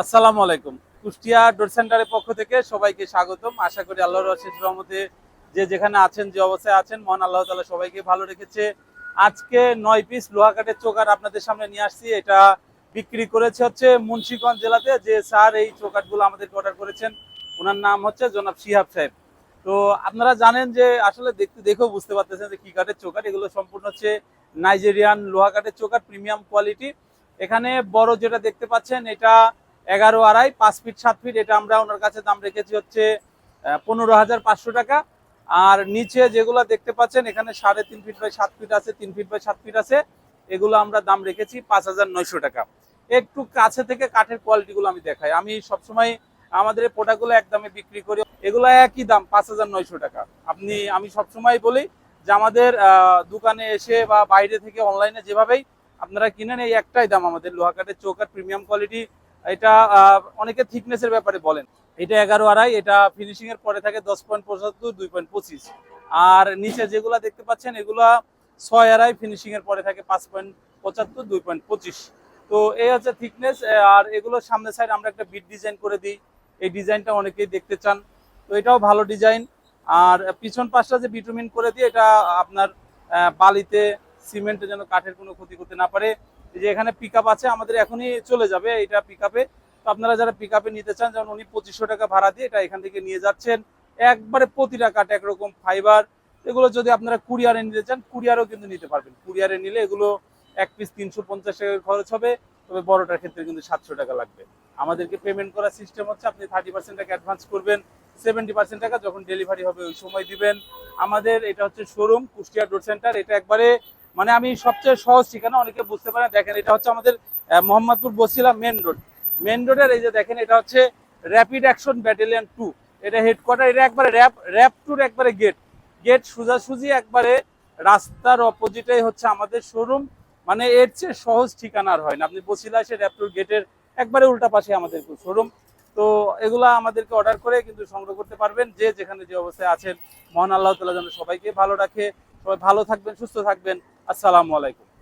আসসালামু আলাইকুম। কুষ্টিয়া ডোর সেন্টারের পক্ষ থেকে সবাইকে স্বাগতম। আশা করি আল্লাহর অশেষ রহমতে যে যেখানে আছেন, যে অবস্থায় আছেন, মহান আল্লাহ তাআলা সবাইকে ভালো রেখেছে। আজকে নয় পিস লোহা কাঠের চোকার আপনাদের সামনে নিয়ে আসছি। এটা বিক্রি করেছে হচ্ছে মুন্সিগঞ্জ জেলাতে। যে স্যার এই চোকাটগুলো আমাদেরকে অর্ডার করেছেন, ওনার নাম হচ্ছে জনাব শিহাব সাহেব। তো আপনারা জানেন যে আসলে দেখতে, দেখেও বুঝতে পারতেছেন যে কি কাঠের চোকাট এগুলো সম্পূর্ণ হচ্ছে নাইজেরিয়ান লোহা কাঠের চোকাট প্রিমিয়াম কোয়ালিটি। এখানে বড় যেটা দেখতে পাচ্ছেন, এটা এগারো আড়াই, পাঁচ ফিট সাত ফিট এটা আমরা ওনার কাছে দাম রেখেছি হচ্ছে পনেরো হাজার পাঁচশো টাকা। আর নিচে যেগুলো দেখতে পাচ্ছেন, এখানে সাড়ে তিন ফিট বাই সাত ফিট আছে, তিন ফিট বাই সাত ফিট আছে, এগুলো আমরা দাম রেখেছি পাঁচ হাজার নয়শো টাকা। একটু কাছে থেকে কাঠের কোয়ালিটিগুলো আমি দেখাই। আমি সবসময় আমাদের প্রোডাক্টগুলো একদমে বিক্রি করি। এগুলো একই দাম, পাঁচ হাজার নয়শো টাকা। আপনি, আমি সবসময় বলি যে আমাদের দোকানে এসে বা বাইরে থেকে অনলাইনে যেভাবেই আপনারা কিনেন, এই একটাই দাম আমাদের। লোহা কাঠের চৌকার প্রিমিয়াম কোয়ালিটি এটা অনেকে থিকনেসের ব্যাপারে বলেন। এটা এগারো আড়াই, এটা ফিনিশিং এর পরে থাকে দশ পয়েন্ট পঁচাত্তর, দুই পয়েন্ট পঁচিশ। আর নিচে যেগুলা দেখতে পাচ্ছেন, এগুলা ছয় আড়াই ফিনিশিং এর পরে থাকে পাঁচ পয়েন্ট পঁচাত্তর, দুই পয়েন্ট পঁচিশ। তো এই হচ্ছে থিকনেস আর এগুলো সামনে সাইড আমরা একটা বিট ডিজাইন করে দিই। এই ডিজাইনটা অনেকেই দেখতে চান। তো এটাও ভালো ডিজাইন আর পিছন পাশটা যে বিটুমিন করে দিই, এটা আপনার বালিতে সিমেন্টে যেন কাঠের কোনো ক্ষতি করতে না পারে। এই যে এখানে পিক আছে, আমাদের এখনই চলে যাবে এটা পিক তো আপনারা যারা পিক নিতে চান, যেমন উনি পঁচিশশো টাকা ভাড়া দিয়ে এটা এখান থেকে নিয়ে যাচ্ছেন। একবারে প্রতিটা কাঠ একরকম ফাইবার এগুলো যদি আপনারা কুরিয়ারে নিতে চান কুরিয়ারও কিন্তু নিতে পারবেন। কুরিয়ারে নিলে এগুলো এক পিস তিনশো পঞ্চাশ টাকা খরচ হবে, তবে বড়টার ক্ষেত্রে কিন্তু সাতশো টাকা লাগবে। আমাদেরকে পেমেন্ট করার সিস্টেম হচ্ছে, আপনি থার্টি পার্সেন্ট টাকা অ্যাডভান্স করবেন সেভেন্টি পার্সেন্ট টাকা যখন ডেলিভারি হবে ওই সময় দিবেন। আমাদের এটা হচ্ছে শোরুম কুষ্টিয়া ডোর সেন্টার এটা একবারে মানে আমি সবচেয়ে সহজ ঠিকানা, অনেকে বুঝতে পারেন। দেখেন, এটা হচ্ছে আমাদের Mohammadpur Basila main road. Main রোডের এই যে দেখেন, এটা হচ্ছে র্যাপিড অ্যাকশন ব্যাটালিয়ন টু এটা হেডকোয়ার্টার এটা একবারে র্যাপ র্যাপ টুর একবারে গেট গেট সোজাসুজি একবারে রাস্তার অপোজিটেই হচ্ছে আমাদের শোরুম মানে এর চেয়ে সহজ ঠিকানা আর হয় না। আপনি বসিলা এসে র্যাপ টুর গেটের একবারে উল্টা পাশে আমাদের শোরুম তো এগুলা আমাদেরকে অর্ডার করে কিন্তু সংগ্রহ করতে পারবেন। যে যেখানে যে অবস্থায় আছেন, মহান আল্লাহ তালা যেন সবাইকে ভালো রাখে। সবাই ভালো থাকবেন, সুস্থ থাকবেন। আসসালামু আলাইকুম